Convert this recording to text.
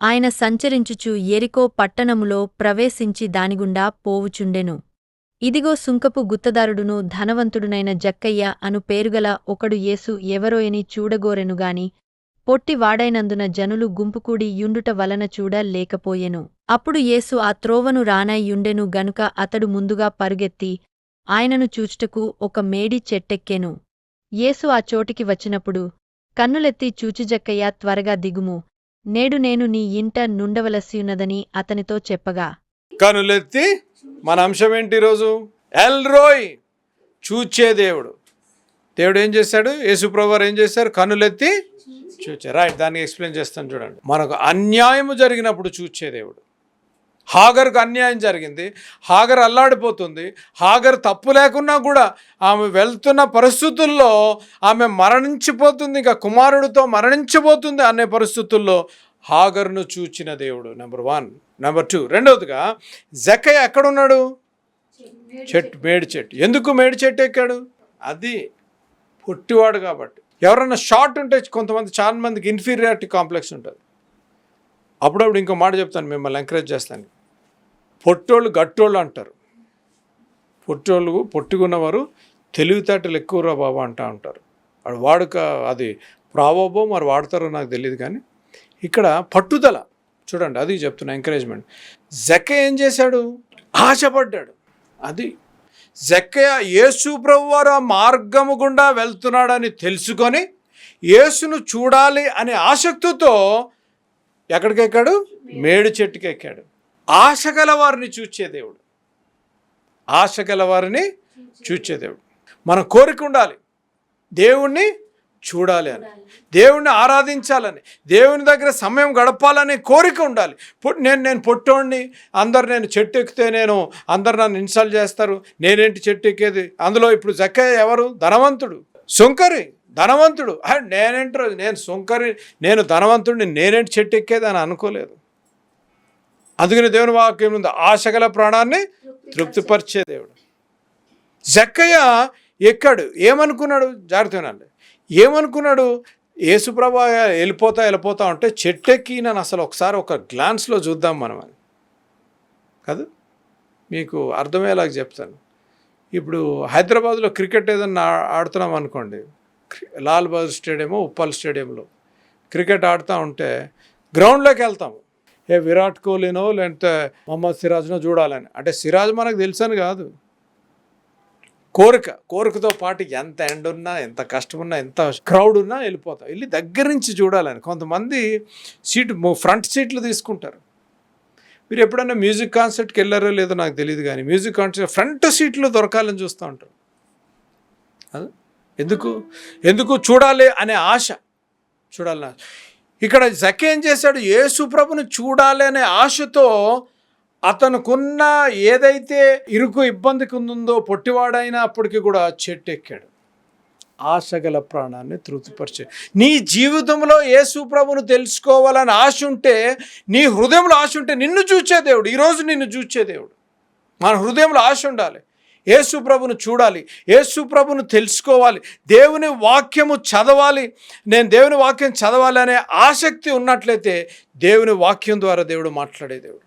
ఆయన సంచరించుచు ఎరికో పట్టణములో ప్రవేశించి దానిగుండా పోవుచుండెను. ఇదిగో సుంకపు గుత్తదారుడును ధనవంతుడునైన జక్కయ్య అను పేరుగల ఒకడు యేసు ఎవరోయని చూడగోరెనుగాని పొట్టివాడైనందున జనులు గుంపుకూడి యుండుట వలన చూడ లేకపోయెను. అప్పుడు యేసు ఆ త్రోవను రానయ్యుండెను గనుక అతడు ముందుగా పరుగెత్తి ఆయనను చూచుటకు ఒక మేడి చెట్టెక్కెను. యేసు ఆ చోటికి వచ్చినప్పుడు కన్నులెత్తి చూచుజక్కయ్య త్వరగా దిగుము. నేడు నేను నీ ఇంట నుండవలసియున్నదని అతనితో చెప్పగా. కనులెత్తి మన అంశం ఏంటి ఈరోజు? ఎల్రోయ్ చూచే దేవుడు. దేవుడు ఏం చేశాడు? యేసుప్రభు ఏం చేశారు? కనులెత్తి చూచే రైట్ దాన్ని ఎక్స్ప్లెయిన్ చేస్తాను చూడండి. మనకు అన్యాయము జరిగినప్పుడు చూచే దేవుడు. హాగర్కు అన్యాయం జరిగింది. హాగర్ అల్లాడిపోతుంది. హాగర్ తప్పు లేకున్నా కూడా ఆమె వెళ్తున్న పరిస్థితుల్లో ఆమె మరణించిపోతుంది. ఇంకా కుమారుడితో మరణించిపోతుంది అనే పరిస్థితుల్లో హాగర్ను చూచిన దేవుడు నెంబర్ వన్. Number two. రెండవదిగా జక్కయ్య ఎక్కడున్నాడు? చెట్టు మేడి చెట్టు. ఎందుకు మేడి చెట్టు ఎక్కాడు? అది పొట్టివాడు కాబట్టి. ఎవరన్నా షార్ట్ ఉంటే కొంతమంది చాలా మందికి ఇన్ఫీరియారిటీ కాంప్లెక్స్ ఉంటుంది. అప్పుడప్పుడు ఇంకో మాట చెప్తాను మిమ్మల్ని ఎంకరేజ్ చేస్తాను. పొట్టోళ్ళు గట్టోళ్ళు అంటారు. పొట్టోళ్ళు పొట్టుకున్నవారు తెలివితేటలు ఎక్కువరా బాబా అంటూ ఉంటారు. వాడు వాడుక అది ప్రావోబో మరి వాడతారో నాకు తెలియదు కానీ ఇక్కడ పట్టుదల చూడండి అది చెప్తున్నా ఎంకరేజ్మెంట్ జక్క ఏం చేశాడు? ఆశపడ్డాడు. అది జక్కయ యేసు ప్రభు వారు ఆ మార్గము గుండా వెళ్తున్నాడని తెలుసుకొని యేసును చూడాలి అనే ఆసక్తితో ఎక్కడికెక్కాడు? మేడి మేడు చెట్టుకి ఎక్కాడు ఆశ వారిని చూచే దేవుడు. ఆశ వారిని చూచే దేవుడు. మన కోరిక ఉండాలి. దేవుణ్ణి చూడాలి అని. దేవుణ్ణి ఆరాధించాలని. దేవుని దగ్గర సమయం గడపాలనే కోరిక ఉండాలి. పొ- నేను నేను పొట్టోడిని. అందరు నేను చెట్టు ఎక్కితే నేను అందరు నన్ను ఇన్సల్ట్ చేస్తారు. నేనేంటి చెట్టు ఎక్కేది? అందులో ఇప్పుడు జక్కయ్య ఎవరు? ధనవంతుడు. సుంకరి. ధనవంతుడు. ఆ, నేనేంటి రోజు? నేను సుంకరి నేను ధనవంతుడిని నేనేంటి చెట్టు ఎక్కేది అని అనుకోలేదు. అందుకని దేవుని వాక్యం ఉంది ఆశగల ప్రాణాన్ని తృప్తిపరిచే దేవుడు. జక్కయ్య ఎక్కాడు. ఏమనుకున్నాడు? జాగ్రత్త వినండి. ఏమనుకున్నాడు? యేసుప్రభ వెళ్ళిపోతా వెళ్ళిపోతా ఉంటే చెట్టెక్కి నన్ను అసలు ఒకసారి ఒక గ్లాన్స్లో చూద్దాం మనం అది కాదు? మీకు అర్థమయ్యేలాగా చెప్తాను. ఇప్పుడు హైదరాబాద్లో క్రికెట్ ఏదన్నా ఆడుతున్నాం అనుకోండి. లాల్ బహదూర్ స్టేడియము ఉప్పల్ స్టేడియంలో క్రికెట్ ఆడుతూ ఉంటే గ్రౌండ్లోకి వెళ్తాము. ఏ విరాట్ కోహ్లీనో లేదంటే మొహమ్మద్ సిరాజ్నో చూడాలని. అంటే సిరాజ్ మనకు తెలుసని కాదు. కోరిక కోరికతో పాటు ఎంత ఎండ ఉన్నా ఎంత కష్టం ఉన్నా ఎంత క్రౌడ్ ఉన్నా వెళ్ళిపోతాం. వెళ్ళి దగ్గర నుంచి చూడాలని. కొంతమంది సీట్ ఫ్రంట్ సీట్లు తీసుకుంటారు. మీరు ఎప్పుడైనా మ్యూజిక్ కాన్సర్ట్కి వెళ్ళారో లేదో నాకు తెలియదు కానీ మ్యూజిక్ కాన్సర్ట్ ఫ్రంట్ సీట్లు దొరకాలని చూస్తూ ఉంటారు. ఎందుకు? ఎందుకు చూడాలి అనే ఆశ. చూడాలని ఆశ. ఇక్కడ జక్క ఏం చేశాడు? యేసు ప్రభుని చూడాలి అనే ఆశతో అతనుకున్న ఏదైతే ఇరుకు ఇబ్బందికి ఉందో పొట్టివాడైనా అప్పటికి కూడా చెట్టు ఎక్కాడు ఆశ గల ప్రాణాన్ని తృప్తిపరిచే. నీ జీవితంలో యేసు ప్రభును తెలుసుకోవాలని ఆశ ఉంటే నీ హృదయంలో ఆశ ఉంటే నిన్ను చూచే దేవుడు. ఈరోజు నిన్ను చూచే దేవుడు. మన హృదయంలో ఆశ ఉండాలి. యేసు ప్రభును చూడాలి యేసు ప్రభును తెలుసుకోవాలి దేవుని వాక్యము చదవాలి. నేను దేవుని వాక్యం చదవాలి అనే ఆసక్తి ఉన్నట్లయితే దేవుని వాక్యం ద్వారా దేవుడు మాట్లాడే దేవుడు.